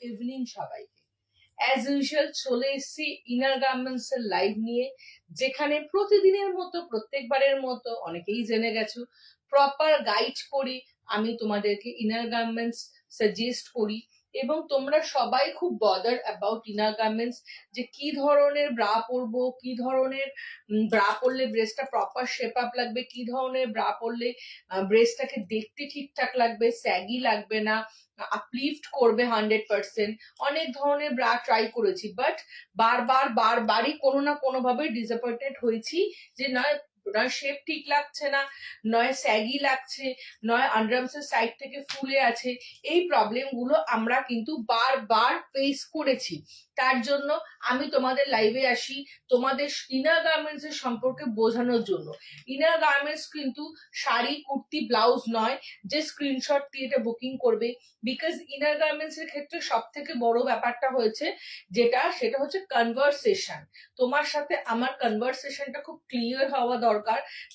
Evening সবাইকে। As usual চলে এসেছি ইনার গার্মেন্টস এর লাইভ নিয়ে, যেখানে প্রতিদিনের মতো, প্রত্যেকবারের মতো, অনেকেই জেনে গেছো প্রপার গাইড করি, আমি তোমাদেরকে ইনার গার্মেন্টস সাজেস্ট করি। এবং তোমরা সবাই খুব বদার অ্যাবাউট ইনার গার্মেন্টস যে কি ধরনের ব্রা পরবো, কি ধরনের ব্রা পরলে ব্রেস্টটা প্রপার শেপ আপ লাগবে, কি ধরনের ব্রা পরলে ব্রেস্টটাকে দেখতে ঠিকঠাক লাগবে স্যাগি লাগবে না আপলিফট করবে হান্ড্রেড পার্সেন্ট অনেক ধরনের ব্রা ট্রাই করেছি বাট বারবার, বারবারই কোনো না কোনো ভাবে ডিসঅ্যাপয়েন্টেড হয়েছি যে নয় নয় শেপ ঠিক লাগছে না, নয় স্যাগি লাগছে, নয় আন্ডারআর্মসের সাইড থেকে ফুলে আছে। এই প্রবলেমগুলো আমরা কিন্তু বারবার ফেস করেছি। তার জন্য আমি তোমাদের লাইভে আসি তোমাদের ইনার গার্মেন্টস এর সম্পর্কে বোঝানোর জন্য। ইনার গার্মেন্টস কিন্তু শাড়ি, কুর্তি ব্লাউজ নয়, যে স্ক্রিনশট দিয়ে এটা বুকিং করবে। বিকজ ইনার গার্মেন্টস এর ক্ষেত্রে সব থেকে বড় ব্যাপারটা হয়েছে যেটা, সেটা হচ্ছে কনভারসেশন তোমার সাথে আমার কনভারসেশনটা খুব ক্লিয়ার হওয়া দরকার।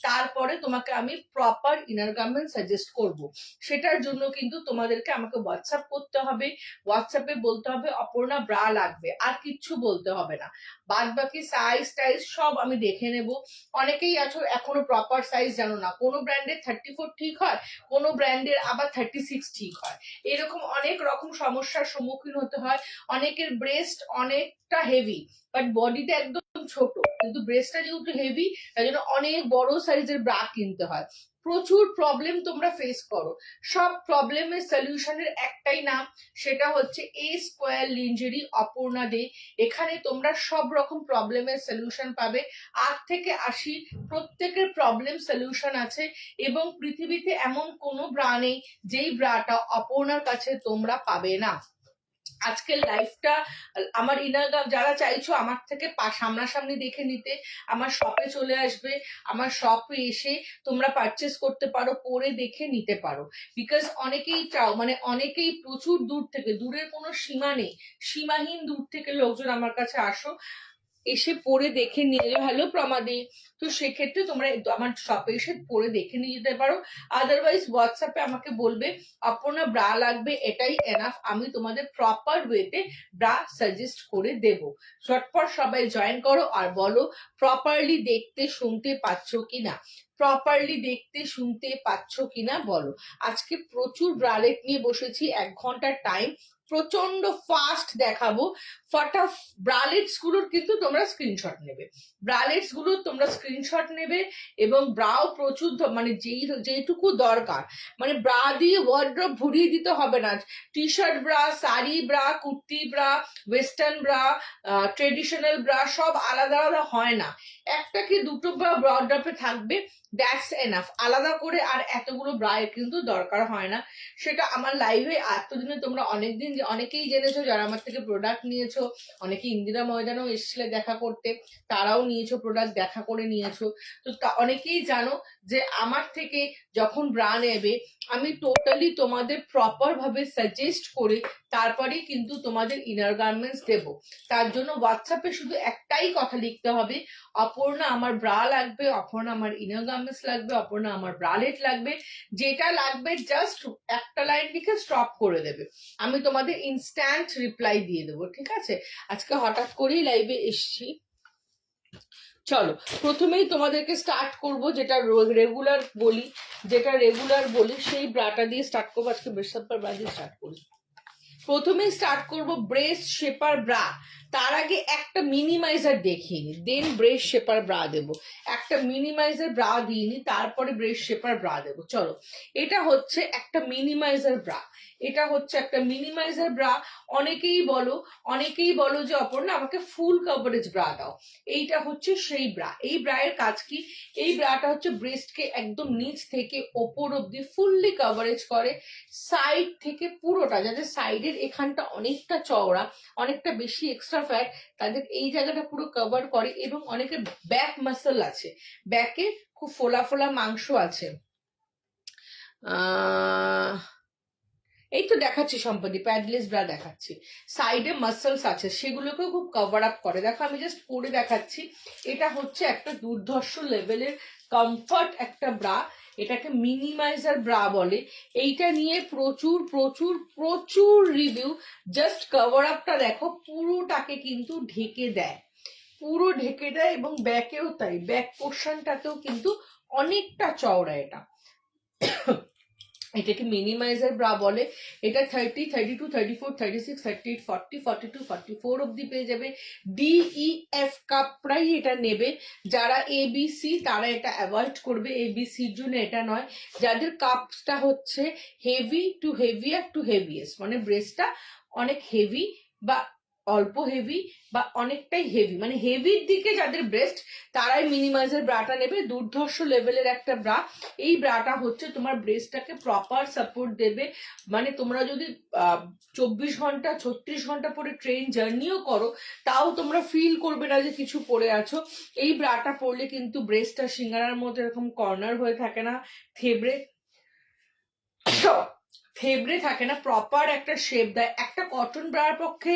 তারপরে তোমাকে আমি প্রপার ইনার গার্মেন্ট সাজেস্ট করব। সেটার জন্য কিন্তু তোমাদেরকে আমাকে হোয়াটসঅ্যাপ করতে হবে হোয়াটসঅ্যাপে বলতে হবে, অপর্ণা ব্রা লাগবে। আর কিচ্ছু বলতে হবে না। বাদ বাকি সাইজ টাইজ সব আমি দেখে নেব। অনেকেই আছো এখনও প্রপার সাইজ জানো না। কোনো ব্র্যান্ডের থার্টি ফোর ঠিক হয়, কোনো ব্র্যান্ডের আবার থার্টি সিক্স ঠিক হয়। এরকম অনেক রকম সমস্যার সম্মুখীন হতে হয়। অনেকের ব্রেস্ট অনেকটা হেভি বাট বডিটা একদম ছোট, কিন্তু ব্রেস্টটা যেহেতু হেভি তাই জন্য অনেক বড় সাইজের ব্রা কিনতে হয়। প্রচুর প্রবলেম তোমরা ফেস করো। সব প্রবলেমের সলিউশনের একটাই নাম, সেটা হচ্ছে এ স্কোয়ার লিঞ্জেরি অপূর্ণা দে। এখানে তোমরা সব রকম প্রবলেমের সলিউশন পাবে। আট থেকে আশি প্রত্যেকের প্রবলেম সলিউশন আছে এবং পৃথিবীতে এমন কোনো ব্রা নেই যেই ব্রাটা অপর্ণার কাছে তোমরা পাবে না। আজকের লাইফটা আমার ইনার যারা চাইছো আমার থেকে সামনাসামনি দেখে নিতে, আমার শপে চলে আসবে, আমার শপে এসে তোমরা পারচেস করতে পারো, পরে দেখে নিতে পারো। বিকজ অনেকেই চাও মানে অনেকেই প্রচুর দূর থেকে, দূরের কোনো সীমা নেই, সীমাহীন দূর থেকে লোকজন আমার কাছে আসো। এসে পরে দেখে নিয়ে যাও হ্যালো প্রমাদি। তো সেক্ষেত্রে তোমরা আমার শপে এসে পরে দেখে নিয়ে যেতে পারো। আদারওয়াইজ হোয়াটসঅ্যাপে আমাকে বলবে অপর্ণা ব্রা লাগবে, এটাই এনাফ আমি তোমাদের প্রপার ওয়েতে ব্রা সাজেস্ট করে দেব। ঝটপট সবাই জয়েন করো আর বলো প্রপারলি দেখতে, শুনতে পাচ্ছ কিনা? প্রপারলি দেখতে, শুনতে পাচ্ছ কিনা বলো। আজকে প্রচুর ব্রালেট নিয়ে বসেছি, এক ঘণ্টার টাইম প্রচণ্ড ফাস্ট দেখাবো। ফটা ব্রালেটসগুলোর কিন্তু তোমরা স্ক্রিনশট নেবে। ব্রালেটসগুলোর তোমরা স্ক্রিনশট নেবে এবং ব্রাও প্রচুর মানে যেই যেইটুকু দরকার। মানে ব্রা দিয়ে ওয়ার্ড্রপ ভরিয়ে দিতে হবে না। T shirt bra sari bra kurti bra western bra traditional bra সব আলাদা আলাদা হয় না। একটা কি দুটো ব্রা ওয়ার্ড্রপে থাকবে? দ্যাটস এনাফ আলাদা করে আর এতগুলো ব্রায়ের কিন্তু দরকার হয় না। সেটা আমার লাইভে এতদিনে তোমরা অনেকদিন অনেকেই জেনেছো যারা আমার থেকে প্রোডাক্ট নিয়েছো, অনেকে ইন্দিরা ময়দানেও এসেছিলে দেখা করতে, তারাও নিয়েছো প্রোডাক্ট দেখা করে নিয়েছো। তো অনেকেই জানো যে আমার থেকে যখন ব্রা নেবে, আমি টোটালি তোমাদের প্রপার ভাবে সাজেস্ট করে তারপরেই কিন্তু তোমাদের ইনার গার্মেন্টস দেব। তার জন্য হোয়াটসঅ্যাপে শুধু একটাই কথা লিখতে হবে, অপর্ণা আমার ব্রা লাগবে, অপর্ণা আমার ইনার গার্মেন্টস লাগবে, অপর্ণা আমার ব্রালেট লাগবে, যেটা লাগবে জাস্ট একটা লাইন লিখে স্টপ করে দেবে। আমি তোমাদের ইনস্ট্যান্ট রিপ্লাই দিয়ে দেবো, ঠিক আছে? আজকে হঠাৎ করেই লাইভে এসছি। চলো, প্রথমেই তোমাদেরকে স্টার্ট করব যেটা রেগুলার বলি, যেটা রেগুলার বলি, সেই ব্রাটা দিয়ে স্টার্ট করব। আজকে বৃহস্পতিবার ব্রা দিয়ে স্টার্ট করি। প্রথমেই স্টার্ট করব ব্রেস্ট শেপার ব্রা তার আগে একটা মিনিমাইজার দেখিয়ে নি দেন ব্রেস শেপার ব্রা দেবো। একটা মিনিমাইজার ব্রা দিইনি তারপরে ব্রেস শেপার ব্রা দেবো। চলো, এটা হচ্ছে একটা মিনিমাইজার ব্রা এটা হচ্ছে একটা মিনিমাইজার ব্রা অনেকেই বলো অনেকেই বলো যে, অপর্ণা, আমাকে ফুল কভারেজ ব্রা দাও। এইটা হচ্ছে সেই ব্রা এই ব্রায়ের কাজ কি? এই ব্রাটা হচ্ছে ব্রেস্টকে একদম নিচ থেকে ওপর অব্দি ফুললি কভারেজ করে সাইড থেকে পুরোটা যাদের সাইডের এখানটা অনেকটা চওড়া, অনেকটা বেশি এক্সট্রা ফ্যাট তাদের এই জায়গাটা পুরো কভার করে এবং অনেকের ব্যাক মাসল আছে। ব্যাকে খুব ফোলা ফোলা মাংস আছে। এই তো দেখাচ্ছি সম্পত্তি প্যাডলেস ব্রা দেখাচ্ছি। সাইডে মাসলস আছে, সেগুলোকেও খুব কভার আপ করে। দেখো, আমি জাস্ট পরে দেখাচ্ছি। এটা হচ্ছে একটা দুর্ধর্ষ লেভেলের কমফর্ট একটা ব্রা এটাকে মিনিমাইজার ব্রা বলে। এইটা নিয়ে প্রচুর প্রচুর প্রচুর রিভিউ জাস্ট কভার আপটা দেখো, পুরোটাকে কিন্তু ঢেকে দেয়। পুরো ঢেকে দেয় এবং ব্যাকেও তাই। ব্যাক পোর্শনটাতেও কিন্তু অনেকটা চওড়া এটা। এটাকে মিনিমাইজার ব্রা বলে, এটা thirty thirty two thirty four thirty six thirty eight forty forty two forty four অব্দি পেয়ে যাবে ডিই এফ কাপরাই এটা নেবে। যারা এ বি সি তারা এটা অ্যাভয়েড করবে। এ বি সির জন্য এটা নয়। যাদের কাপসটা হচ্ছে heavy to heavier to heaviest মানে ব্রেসটা অনেক হেভি বা অল্প হেভি বা অনেকটাই হেভি মানে হেভির দিকে যাদের ব্রেস্ট তারাই মিনিমাইজার ব্রাটা নেবে। দুর্ধর্ষ লেভেলের একটা ব্রা। এই ব্রাটা হচ্ছে তোমার ব্রেস্টটাকে প্রপার সাপোর্ট দেবে। মানে তোমরা যদি চব্বিশ ঘণ্টা, ছত্রিশ ঘণ্টা পরে ট্রেন জার্নিও করো, তাও তোমরা ফিল করবে না যে কিছু পরে আছো। এই ব্রাটা পরলে কিন্তু ব্রেস্টটা সিঙ্গারার মধ্যে এরকম কর্নার হয়ে থাকে না, থেবড়ে। থেবড়ে থাকে না প্রপার একটা শেপ দেয়। একটা কটন ব্রার পক্ষে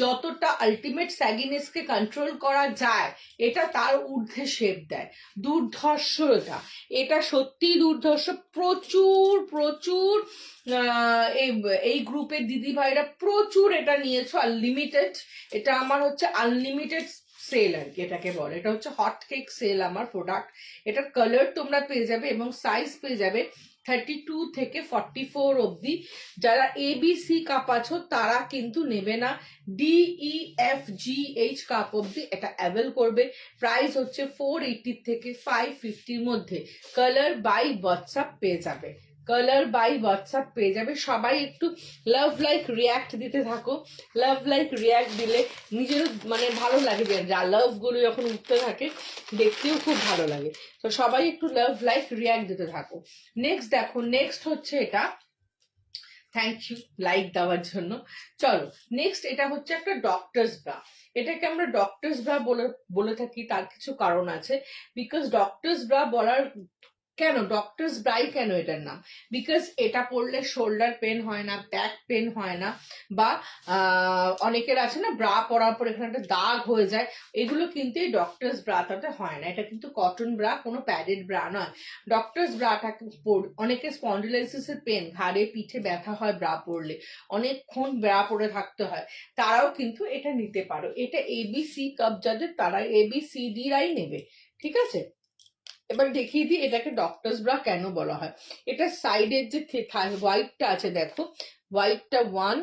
যতটা আলটিমেট স্যাগিনেসকে কন্ট্রোল করা যায়, এটা তার ঊর্ধ্বে শেপ দেয়। দুর্ধর্ষ এটা। এটা সত্যিই দুর্ধর্ষ। প্রচুর প্রচুর এই এই গ্রুপের দিদি ভাইরা প্রচুর এটা নিয়েছো আনলিমিটেড এটা আমার হচ্ছে আনলিমিটেড সেল আর কি এটাকে বলে। এটা হচ্ছে হট কেক সেল আমার প্রোডাক্ট এটার কালার তোমরা পেয়ে যাবে এবং সাইজ পেয়ে যাবে। থার্টি টু থেকে ফর্টি ফোর অবধি। যারা এ বি সি কাপ আছো, তারা কিন্তু নেবে না। D E F G H cup অবধি এটা অ্যাভেল করবে। প্রাইস হচ্ছে ফোর এইটি থেকে ফাইভ ফিফটির মধ্যে। কালার বাই হোয়াটসঅ্যাপ পেয়ে যাবে। কালার বাই হোয়াটসঅ্যাপ পেয়ে যাবে। সবাই একটু লাভ লাইক রিয়াক্ট দিতে থাকো। লাভ লাইক রিয়াক্ট দিলে নিজেরও মানে ভালো লাগে যে লাভগুলো যখন উঠতে থাকে, দেখতেও খুব ভালো লাগে। তো সবাই একটু লাভ লাইক রিয়াক্ট দিতে থাকো। নেক্সট দেখো নেক্সট হচ্ছে এটা। থ্যাংক ইউ লাইক দেওয়ার জন্য। চলো নেক্সট এটা হচ্ছে একটা ডক্টরস ব্রা এটাকে আমরা ডক্টরস ব্রা বলে বলে থাকি, তার কিছু কারণ আছে। বিকজ ডক্টরস ব্রা বলার কেন? ডক্টরস ব্রাই কেন এটার নাম? বিকজ এটা পরলে শোল্ডার পেন হয় না ব্যাক পেন হয় না, বা অনেকের আছে না ব্রা পরার পর এখানে একটা দাগ হয়ে যায়, এগুলো কিন্তু এই ডক্টরস ব্রাটাতে হয় না। এটা কিন্তু কটন ব্রা কোনো প্যাডেড ব্রা নয়। ডক্টরস ব্রাটাকে পর- অনেকে স্পন্ডিলাইসিসের পেন ঘাড়ে, পিঠে ব্যথা হয় ব্রা পরলে অনেকক্ষণ ব্রা পরে থাকতে হয়। তারাও কিন্তু এটা নিতে পারো। এটা এবিসি কাপ যাদের, তারা এবিসিডি রাই নেবে। ঠিক আছে? এবার দেখিয়ে দিই, এটাকে ডক্টরস ব্রা কেন বলা হয়? এটা সাইডের যে হোয়াইটটা আছে, দেখো। হোয়াইটটা ওয়ান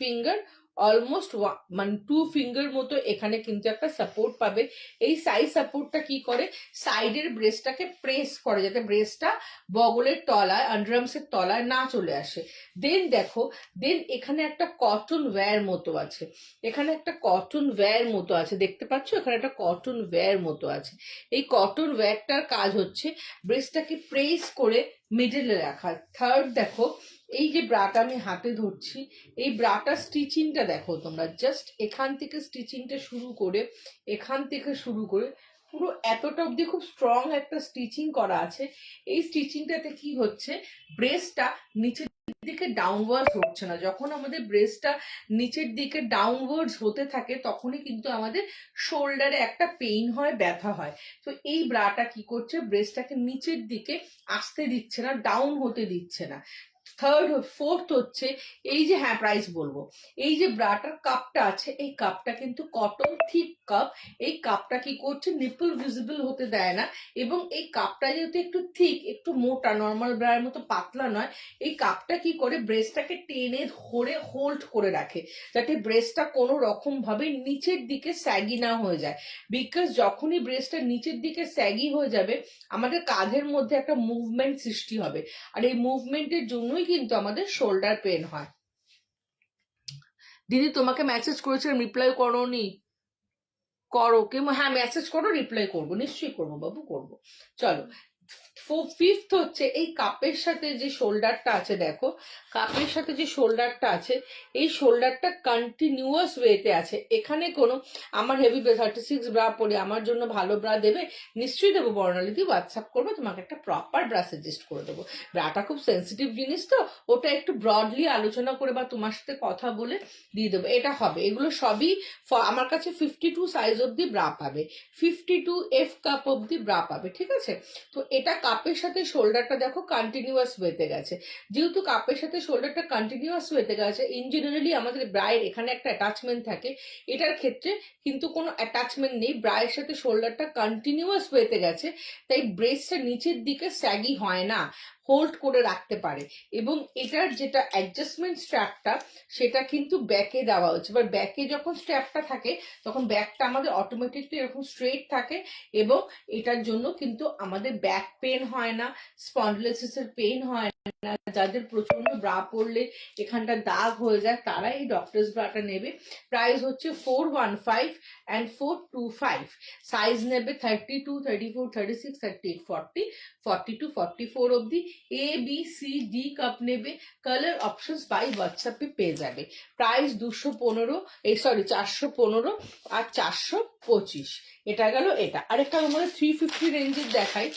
ফিঙ্গার অলমোস্ট মানে টু ফিঙ্গার মতো এখানে কিন্তু একটা সাপোর্ট পাবে। এই সাইড সাপোর্টটা কি করে? সাইডের ব্রেস্টটাকে প্রেস করে যাতে ব্রেস্টটা বগলের তলায় আন্ডারআর্মসের তলায় না চলে আসে। দেন দেখো দেন এখানে একটা কটন ওয়্যার মতো আছে। এখানে একটা কটন ওয়্যার মতো আছে। দেখতে পাচ্ছ? এখানে একটা কটন ওয়্যার মতো আছে। এই কটন ওয়্যারটার কাজ হচ্ছে ব্রেস্টটাকে প্রেস করে মিডলে রাখা। থার্ড দেখো এই যে ব্রাটা আমি হাতে ধরছি, এই ব্রাটা স্টিচিংটা দেখো তোমরা জাস্ট এখান থেকে স্টিচিংটা শুরু করে, এখান থেকে শুরু করে, পুরো এতটা অবধি খুব স্ট্রং একটা স্টিচিং করা আছে। এই স্টিচিংটাতে কি হচ্ছে ব্রেস্টটা নিচের দিকে ডাউনওয়ার্ডস হচ্ছে না। যখন আমাদের ব্রেস্টটা নিচের দিকে ডাউনওয়ার্ডস হতে থাকে, তখনই কিন্তু আমাদের শোল্ডারে একটা পেইন হয়, ব্যথা হয়। তো এই ব্রাটা কি করছে ব্রেস্টটাকে নিচের দিকে আসতে দিচ্ছে না ডাউন হতে দিচ্ছে না। থার্ড ফোর্থ হচ্ছে, এই যে হ্যাঁ প্রাইস বলব। এই যে ব্রাটার কাপটা আছে, এই কাপটা কিন্তু কটন থিক কাপ এই কাপটা কি করছে? নিপল ভিজিবল হতে দেয় না এবং এই কাপটা যেহেতু একটু থিক একটু মোটা নর্মাল ব্রায়ের মতো পাতলা নয়, এই কাপটা কি করে? ব্রেস্টটাকে টেনে ধরে হোল্ড করে রাখে, যাতে ব্রেস্টটা কোনো রকম ভাবে নিচের দিকে স্যাগি না হয়ে যায়। বিকজ যখনই ব্রেস্টটা নিচের দিকে স্যাগি হয়ে যাবে, আমাদের কাঁধের মধ্যে একটা মুভমেন্ট সৃষ্টি হবে। আর এই মুভমেন্টের জন্যই কিন্তু আমাদের শোল্ডার পেন হয়। দিদি, তোমাকে মেসেজ করেছিলাম রিপ্লাই করোনি। করো কিংবা হ্যাঁ মেসেজ করো রিপ্লাই করব। নিশ্চয়ই করব বাবু, করব। চলো ফিফথ হচ্ছে এই কাপের সাথে যে শোল্ডারটা আছে, দেখো কাপের সাথে যে শোল্ডারটা আছে, এই শোল্ডারটা কন্টিনিউয়াস ওয়েতে আছে। এখানে কোনো, আমার হেভি থার্টি সিক্স ব্রা পরে আমার জন্য ভালো ব্রা দেবে? নিশ্চয়ই দেবো, বর্ণালিদি হোয়াটসঅ্যাপ করব, তোমাকে একটা প্রপার ব্রা সাজেস্ট করে দেবো। ব্রাটা খুব সেন্সিটিভ জিনিস তো, ওটা একটু ব্রডলি আলোচনা করে বা তোমার সাথে কথা বলে দিয়ে দেবো। এটা হবে। এগুলো সবই আমার কাছে ফিফটি টু সাইজ অব্দি ব্রা পাবে। ফিফটি টু এফ কাপ অব্দি ব্রা পাবে, ঠিক আছে? তো এটা কাপের সাথে শোল্ডারটা দেখো কন্টিনিউয়াস হয়েতে গেছে। যেহেতু কাপের সাথে শোল্ডারটা কন্টিনিউয়াস হয়েতে গেছে ইন জেনারেলি আমাদের ব্রায়ের এখানে একটা অ্যাটাচমেন্ট থাকে। এটার ক্ষেত্রে কিন্তু কোনো অ্যাটাচমেন্ট নেই ব্রায়ের সাথে শোল্ডারটা কন্টিনিউয়াস হয়েতে গেছে, তাই ব্রেসটা নিচের দিকে স্যাগি হয় না। হোল্ড করে রাখতে পারে। এবং এটার যেটা অ্যাডজাস্টমেন্ট স্ট্র্যাপটা সেটা কিন্তু ব্যাকে দেওয়া হচ্ছে। এবার ব্যাকে যখন স্ট্র্যাপটা থাকে, তখন ব্যাকটা আমাদের অটোমেটিকলি এরকম স্ট্রেট থাকে এবং এটার জন্য কিন্তু আমাদের ব্যাক পেন হয় না স্পন্ডলোসিসের পেন হয় না। যাদের প্রচণ্ড ব্রা পড়লে এখানটা দাগ হয়ে যায় তারা এই ডক্টরস ব্রাটা নেবে। প্রাইস হচ্ছে four one five and four two five size নেবে thirty two thirty four thirty six thirty eight forty forty two forty four অব্দি A B C D cup নেবে। কালার অপশনস বাই হোয়াটসঅ্যাপে পেয়ে যাবে। Price দুশো পনেরো এই সরি চারশো পনেরো আর চারশো পঁচিশ। এটা গেল এটা। আরেকটা আমাদের থ্রি ফিফটি রেঞ্জের দেখাই।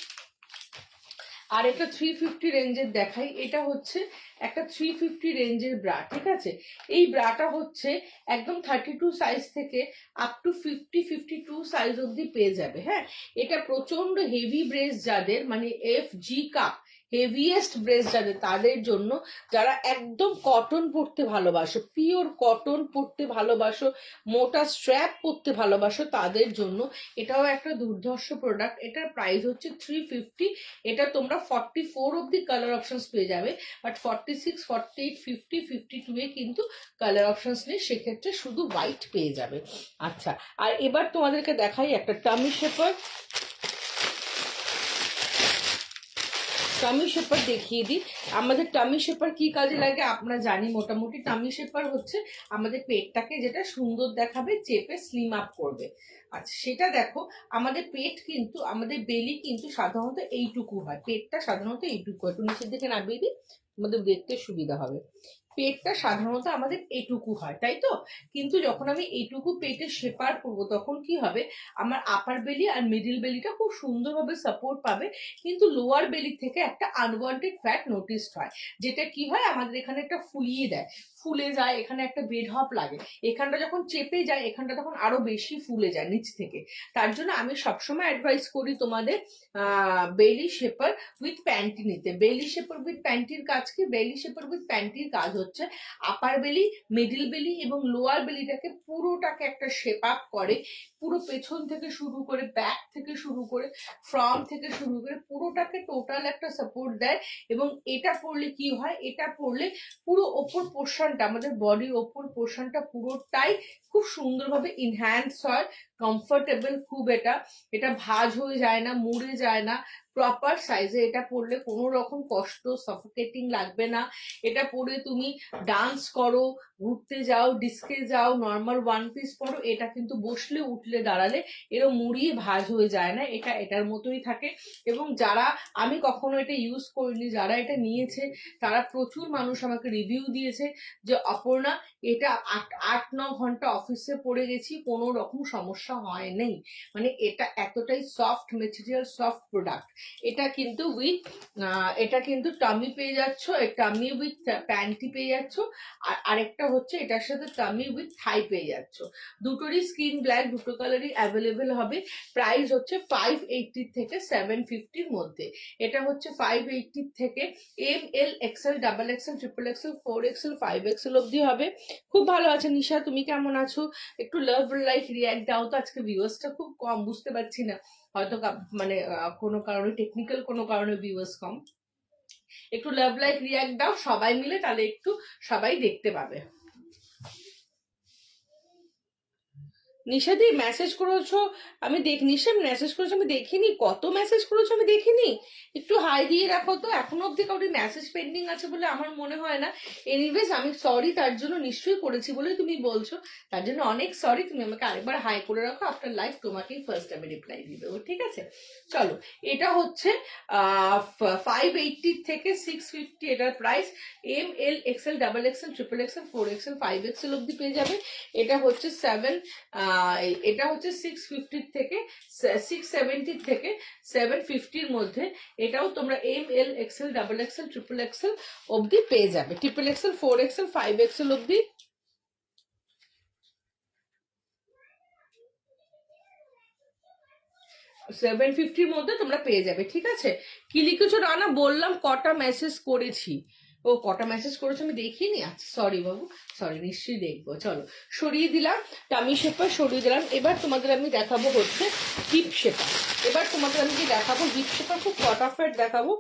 আর একটা থ্রি ফিফটি রেঞ্জের দেখাই। এটা হচ্ছে একটা থ্রি ফিফটি রেঞ্জের ব্রা ঠিক আছে? এই ব্রাটা হচ্ছে একদম থার্টি টু সাইজ থেকে up to fifty fifty two size অবধি পেয়ে যাবে হ্যাঁ? এটা প্রচণ্ড হেভি ব্রেস যাদের মানে F G cup heaviest breasts যাদের, তাদের জন্য যারা একদম কটন পরতে ভালোবাসো পিওর কটন পরতে ভালোবাসো, মোটা স্ট্র্যাপ পরতে ভালোবাসো, তাদের জন্য এটাও একটা দুর্ধর্ষ প্রোডাক্ট এটার প্রাইস হচ্ছে থ্রি ফিফটি এটা তোমরা ফর্টি ফোর অব্দি কালার অপশনস পেয়ে যাবে। But forty six forty eight fifty fifty two এ কিন্তু কালার অপশানস নেই, সেক্ষেত্রে শুধু হোয়াইট পেয়ে যাবে। আচ্ছা আর এবার তোমাদেরকে দেখাই একটা টামি শেপার টামি শেপার দেখিয়ে দিই। আমাদের টামি শেপার কি কাজে লাগে আমরা জানি মোটামুটি। টামি শেপার হচ্ছে আমাদের পেটটাকে যেটা সুন্দর দেখাবে, চেপে স্লিম আপ করবে। আচ্ছা সেটা দেখো, আমাদের পেট কিন্তু, আমাদের বেলি কিন্তু সাধারণত এইটুকু হয়। পেটটা সাধারণত এইটুকু হয়। একটু নিচের দিকে নামিয়ে দিই, আমাদের দেখতে সুবিধা হবে। পেটটা সাধারণত আমাদের এটুকু হয়, তাই তো? কিন্তু যখন আমি এটুকু পেটে শেপার করব, তখন কি হবে? আমার আপার বেলি আর মিডিল বেলিটা খুব সুন্দরভাবে সাপোর্ট পাবে, কিন্তু লোয়ার বেলি থেকে একটা আনওয়ান্টেড ফ্যাট নোটিস হয়, যেটা কি হয়? আমাদের এখানে একটা ফুলিয়ে দেয়। ফুলে যায়, এখানে একটা বেড হপ লাগে। এখানটা যখন চেপে যায়, এখানটা তখন আরও বেশি ফুলে যায় নিচ থেকে। তার জন্য আমি সবসময় অ্যাডভাইস করি তোমাদের বেলি শেপার উইথ প্যান্টি নিতে। বেলি শেপার উইথ প্যান্টির কাজ কি? বেলি শেপার উইথ প্যান্টির কাজ হচ্ছে আপার বেলি মিডিল বেলি এবং লোয়ার বেলিটাকে পুরোটাকে একটা শেপ আপ করে, পুরো পেছন থেকে শুরু করে ব্যাক থেকে শুরু করে ফ্রন্ট থেকে শুরু করে পুরোটাকে টোটাল একটা সাপোর্ট দেয় এবং এটা পড়লে কি হয়? এটা পড়লে পুরো ওপর পোর্শনটা আমাদের বডির ওপর পোর্শনটা পুরোটাই খুব সুন্দরভাবে ইনহ্যান্স হয় কমফোর্টেবল খুব এটা। এটা ভাজ হয়ে যায় না, মুড়ে যায় না। প্রপার সাইজে এটা পরলে কোনো রকম কষ্ট সাফোকেটিং লাগবে না। এটা পরে তুমি ডান্স করো, ঘুরতে যাও ডিস্কে যাও নর্মাল ওয়ান পিস পরো, এটা কিন্তু বসলে, উঠলে, দাঁড়ালে এরও মুড়িয়ে ভাজ হয়ে যায় না। এটা এটার মতোই থাকে। এবং যারা, আমি কখনো এটা ইউজ করিনি, যারা এটা নিয়েছে, তারা প্রচুর মানুষ আমাকে রিভিউ দিয়েছে যে, অপর্ণা, এটা আট আট, ন ঘণ্টা অফিসে পড়ে গেছি, কোনো রকম সমস্যা হয় নেই। মানে এটা এতটাই সফট মেটেরিয়াল সফট প্রোডাক্ট এটা কিন্তু উইথ এটা কিন্তু টামি পেয়ে যাচ্ছ টামি উইথ প্যান্টি পেয়ে যাচ্ছ, আর আরেকটা হচ্ছে এটার সাথে টামি উইথ থাই পেয়ে যাচ্ছ। দুটোরই স্কিন ব্ল্যাক দুটো কালারই অ্যাভেলেবেল হবে। প্রাইস হচ্ছে ফাইভ এইটটি থেকে সেভেন ফিফটির মধ্যে। এটা হচ্ছে ফাইভ এইটটি থেকে M L XL double XL triple XL four XL five XL অবধি হবে। খুব ভালো আছে নিশা, তুমি কেমন আছো? একটু লাভ লাইক রিয়াক্ট দাও। তো আজকে ভিউয়ার্সটা খুব কম, বুঝতে পারছি না। হয়তো মানে কোনো কারণে টেকনিক্যাল কোনো কারণে ভিউয়ার্স কম। একটু লাভ লাইক রিয়াক্ট দাও, সবাই মিলে তাহলে একটু সবাই দেখতে পাবে। নিশাদি মেসেজ করেছ? আমি দেখ নিশা মেসেজ করেছ, আমি দেখিনি। কত মেসেজ করেছ আমি দেখিনি? একটু হাই দিয়ে রাখো তো। এখনও অব্দি কাউরি মেসেজ পেন্ডিং আছে বলে আমার মনে হয় না। এনিওয়েজ আমি সরি তার জন্য নিশ্চয়ই করেছি বলে তুমি বলছো। তার জন্য অনেক সরি তুমি আমাকে আরেকবার হাই করে রাখো। আফটার লাইফ তোমাকেই ফার্স্ট আমি রিপ্লাই দিয়ে দেবো, ঠিক আছে? চলো, এটা হচ্ছে ফাইভ এইটটি থেকে সিক্স ফিফটি এটার price M L XL double XL triple XL four XL five XL অব্দি পেয়ে যাবে। এটা হচ্ছে সেভেন এটা হচ্ছে সিক্স ফিফটির থেকে সিক্স সেভেন্টির থেকে সেভেন ফিফটির মধ্যে এটাও তোমরা M L XL double XL triple XL অবধি পেয়ে যাবে। Triple XL four XL five XL অবধি। সেভেন ফিফটির মধ্যে তোমরা পেয়ে যাবে, ঠিক আছে? কি লিখেছো, রানা? বললাম কটা মেসেজ করেছি। ও কটা মেসেজ করেছে আমি দেখিনি? আচ্ছা সরি বাবু সরি নিশ্চয়ই দেখব। চলো, সরিয়ে দিলাম, টামি শেপার সরিয়ে দিলাম। এবার তোমাদের আমি দেখাবো হচ্ছে হিপ শেপার এবার তোমাদের আমি কি দেখাবো হিপ শেপার খুব ফটাফট দেখাবো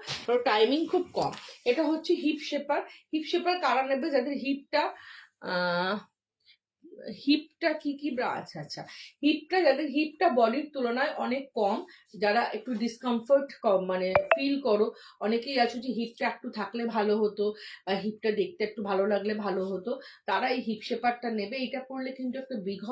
টাইমিং খুব কম। এটা হচ্ছে হিপ শেপার হিপ শেপার কারা নেবে? যাদের হিপটা হিপটা কি কি ব্রা আচ্ছা আচ্ছা। হিপটা যাদের, হিপটা বডির তুলনায় অনেক কম, যারা একটু ডিসকমফোর্ট কম মানে ফিল করো, অনেকেই আছো যে হিপটা একটু থাকলে ভালো হতো, বা হিপটা দেখতে একটু ভালো লাগলে ভালো হতো, তারা এই হিপ শেপারটা নেবে। এটা পরলে কিন্তু একটা বিঘ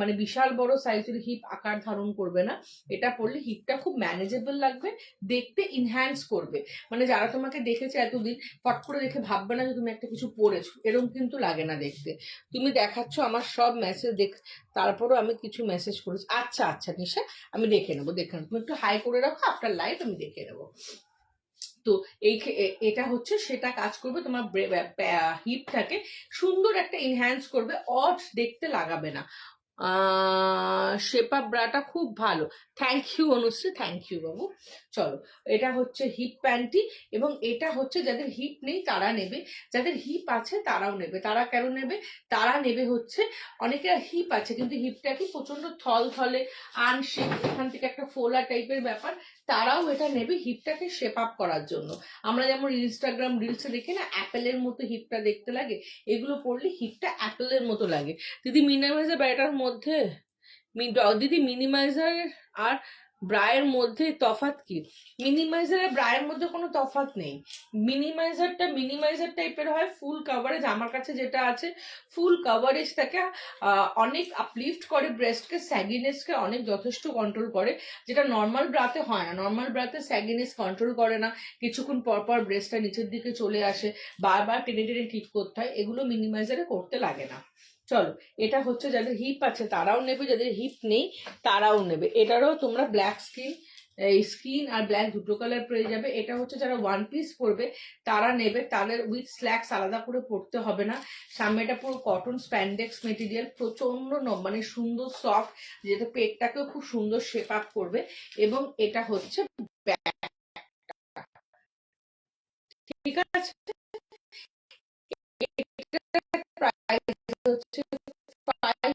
মানে বিশাল বড় সাইজের হিপ আকার ধারণ করবে না। এটা পরলে হিপটা খুব ম্যানেজেবল লাগবে, দেখতে ইনহ্যান্স করবে। মানে যারা তোমাকে দেখেছে এতদিন, ফট করে দেখে ভাববে না যে তুমি একটা কিছু পরেছো এরকম কিন্তু লাগে না দেখতে। তুমি দেখাচ্ছ আমার সব মেসেজ দেখ, তারপরও আমি কিছু মেসেজ করেছি। আচ্ছা আচ্ছা নিশা, আমি দেখে নেব দেখে নেব। তুমি একটু হাই করে রাখো আফটার লাইভ আমি দেখে নেব। তো এই এটা হচ্ছে, সেটা কাজ করবে, তোমার হিপটাকে সুন্দর একটা ইনহ্যান্স করবে অড দেখতে লাগাবে না। শেপা ব্রাটা খুব ভালো। Thank you Anushree thank you বাবু। চলো, এটা হচ্ছে হিপ প্যান্টি এবং এটা হচ্ছে যাদের হিপ নেই তারা নেবে, যাদের হিপ আছে তারাও নেবে, তারা কেন নেবে? তারা নেবে হচ্ছে অনেকের হিপ আছে কিন্তু হিপটা কি প্রচণ্ড থল থলে আনশেপ এখান থেকে একটা ফোলা টাইপের ব্যাপার, তারাও এটা নেবে হিপটাকে শেপ আপ করার জন্য। আমরা যেমন ইনস্টাগ্রাম রিলসে দেখি না, অ্যাপেলের মতো হিপটা দেখতে লাগে, এগুলো পড়লে হিপটা অ্যাপেলের মতো লাগে। দিদি মিনিমাইজার ব্যাটার মধ্যে দিদি মিনিমাইজার আর ব্রায়ের মধ্যে তফাৎ কি? মিনিমাইজার আর ব্রায়ের মধ্যে কোনো তফাত নেই। মিনিমাইজারটা মিনিমাইজার টাইপের হয় ফুল কাভারেজ আমার কাছে যেটা আছে ফুল কাভারেজটাকে অনেক আপলিফট করে ব্রেস্টকে স্যাগিনেসকে অনেক যথেষ্ট কন্ট্রোল করে, যেটা নর্মাল ব্রাতে হয় না। নর্মাল ব্রাতে স্যাগিনেস কন্ট্রোল করে না। কিছুক্ষণ পর পর ব্রেস্টটা নিচের দিকে চলে আসে, বারবার টেনে টেনে ঠিক করতে হয়, এগুলো মিনিমাইজারে করতে লাগে না। চলো, এটা হচ্ছে যাদের হিপ আছে, তারাও নেবে, যাদের হিপ নেই, তারাও নেবে। এটারও তোমরা ব্ল্যাক স্কিন এই স্কিন আর ব্ল্যাক দুটো কালার পেয়ে যাবে। এটা হচ্ছে যারা ওয়ান পিস পরবে, তারা নেবে। তাদের উইথ স্ল্যাক্স আলাদা করে পরতে হবে না। সামনেটা পুরো কটন স্প্যান্ডেক্স মেটেরিয়াল প্রচণ্ড ন- মানে সুন্দর সফট যেটা পেটটাকেও খুব সুন্দর শেপ আপ করবে। এবং এটা হচ্ছে ঠিক আছে? I go to five